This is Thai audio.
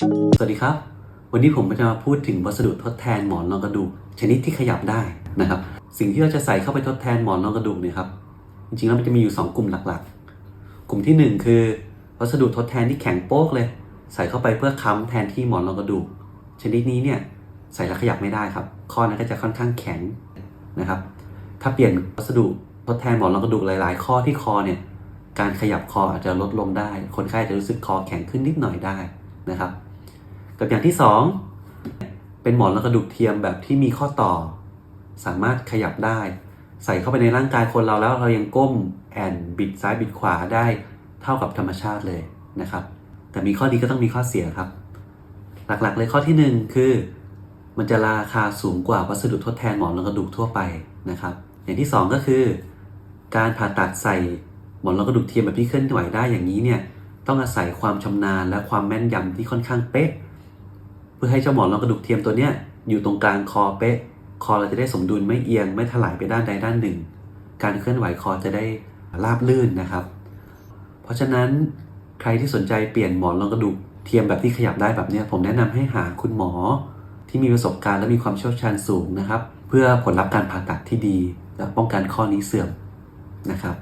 สวัสดีครับ วันนี้ผมจะมาพูดถึงวัสดุทดแทนหมอนรองกระดูกชนิดที่ขยับได้นะครับ สิ่งที่เราจะใส่เข้าไปทดแทนหมอนรองกระดูกเนี่ยครับ จริงๆแล้วมันจะมีอยู่ 2 กลุ่มหลักๆ กลุ่มทีหนึ่1 คือ วัสดุทดแทนที่แข็งโป๊กเลย ใส่เข้าไปเพื่อค้ำแทนที่หมอนรองกระดูก ชนิดนี้เนี่ยใส่แล้วขยับไม่ได้ครับ ข้อนั้นก็จะค่อนข้างแข็งนะครับ ถ้าเปลี่ยนวัสดุทดแทนหมอนรองกระดูกหลาย ๆ ข้อที่คอเนี่ย การขยับคออาจจะลดลงได้ คนไข้จะรู้สึกคอแข็งขึ้นนิดหน่อยได้นะครับ กับอย่างที่ 2 เป็นหมอนรองกระดูกเทียมแบบที่มีข้อต่อ สามารถขยับได้ ใส่เข้าไปในร่างกายคนเราแล้วเรายังก้มแอนบิดซ้ายบิดขวาได้เท่ากับธรรมชาติเลยนะครับ แต่มีข้อดีก็ต้องมีข้อเสียครับ หลักๆเลยข้อทีหนึ่1 คือ มันจะราคาสูงกว่าวัสดุทดแทนหมอนรองกระดูกทั่วไปนะครับ อย่างที่ 2 ก็คือ การผ่าตัดใส่หมอนรองกระดูกเทียมแบบที่เคลื่อนไหวได้อย่างนี้เนี่ยต้องอาศัยความชำนาญและความแม่นยำที่ค่อนข้างเป๊ะ พื่อให้เจ้าหมอนรองกระดูกเทียมตัวเนี้ยอยู่ตรงกลางคอเป๊ะ คอเราจะได้สมดุลไม่เอียงไม่ถลายไปด้านใดด้านหนึ่ง การเคลื่อนไหวคอจะได้ราบลื่นนะครับ เพราะฉะนั้นใครที่สนใจเปลี่ยนหมอนรองกระดูกเทียมแบบที่ขยับได้แบบเนี้ยผมแนะนำให้หาคุณหมอที่มีประสบการณ์และมีความเชี่ยวชาญสูงนะครับ เพื่อผลลัพธ์การผ่าตัดที่ดี และป้องกันข้อนี้เสื่อมนะครับ